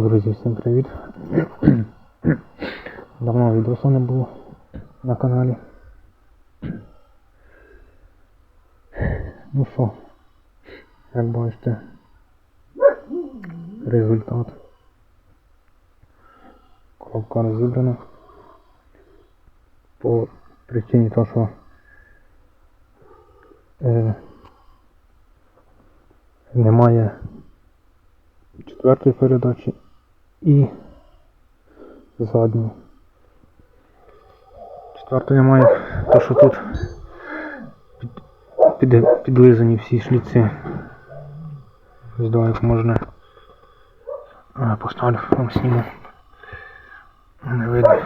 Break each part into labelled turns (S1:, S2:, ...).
S1: Друзі, всім привіт! Давно відосу не було на каналі. Ну що, як бачите, результат. Коробка розібрана. По причині того, що е, немає четвертої передачі і задньої. Четвертої немає, то що тут під, під, підлизані всі. Ось давай як можна. А, поставлю, вам сніму. Не видно.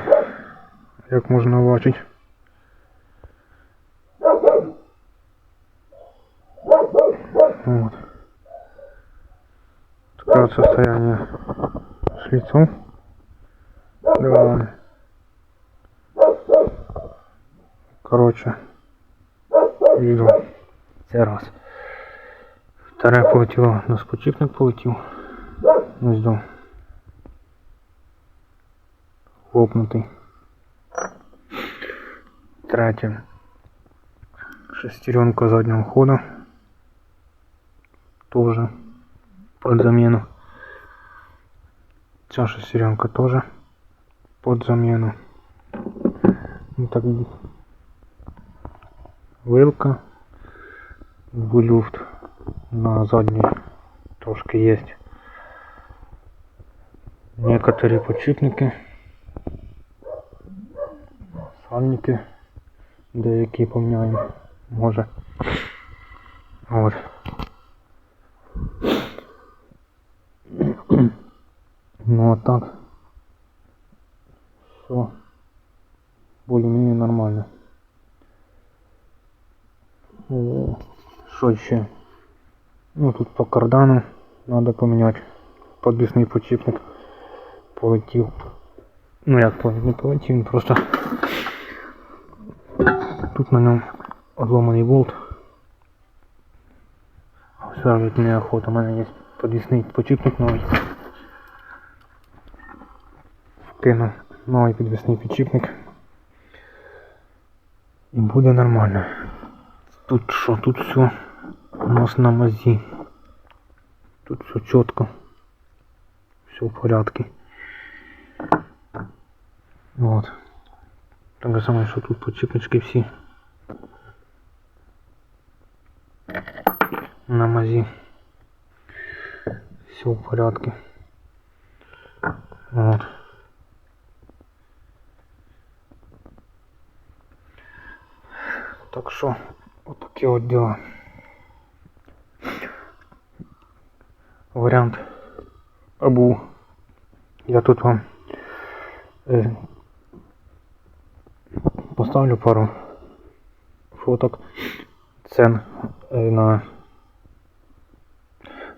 S1: Як можна бачити. Вот. Такое состояние шлицов. Давай. Короче. Вижу. Це раз. Вторе полетіло, на спочіпник полетів. Ось до. Лопнутий. Третє. Шестеренка заднього хода. Тоже под замену. Ця шестеренка тоже под замену. Ну так вилка в люфт на задній трошки есть. Некоторые подшипники, сальники, деякі поміняємо, може. От. Ну а так. Все. Более-менее нормально. Е, Що ще? Ну тут по кардану надо поменять. Подвісний подшипник полетів. Ну як полетів, не полетів, він просто тут на ньому одломаний болт. Все, від мене охота, у мене є подвісний подшипник новий. Вкину новий підвісний підшипник. І буде нормально. Тут що? Тут все у нас на мазі. Тут все чітко. Все в порядку. Вот. Так же самое, що тут подшипнички всі. На мазі. Все в порядку. Вот. Так що, отакі от діла. Варіант або я тут вам е, поставлю пару фоток цен е, на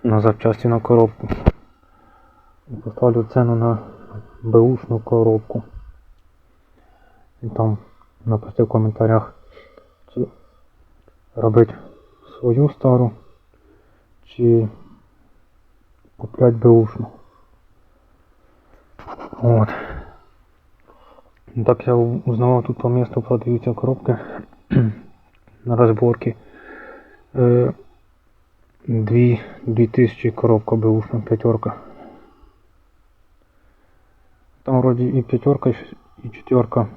S1: на запчасті на коробку. Поставлю ціну на беушну коробку. І там напишіть в коментарях робити свою стару, чи куплять беушну. Вот. Так я узнавал, тут по месту продаются коробки на разборке. Э, Дві, дві тисячі коробка беушна, п'ятерка. Там вроде и пятерка, и четверка.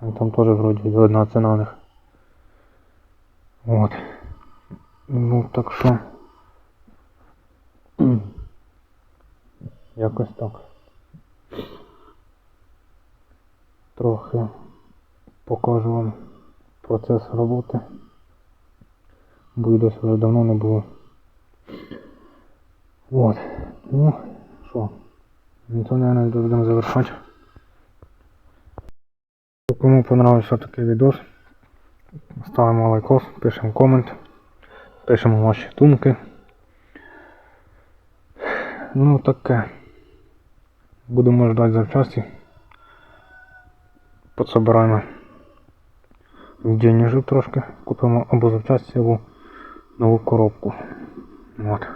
S1: А Там тоже вроде одна цена у них. Вот. Ну так що. Якось так. Трохи покажу вам процес роботи. Бо відео вже давно не було. Вот. Ну, що, на цьому, наверное, відео будемо завершати. Кому понравився такий відос, ставимо лайкос, пишемо комент, пишемо ваші думки. Ну таке. Будемо ждати завчасті. Подсобираємо денежок трошки. Купимо або запчасті, або нову коробку. От.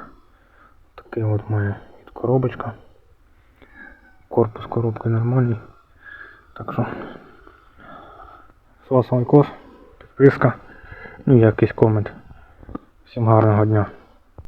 S1: Таке от моє коробочка. Корпус коробки нормальний. Так що. З вас лайкос, підписка. Ну і якийсь комент. Всім гарного дня.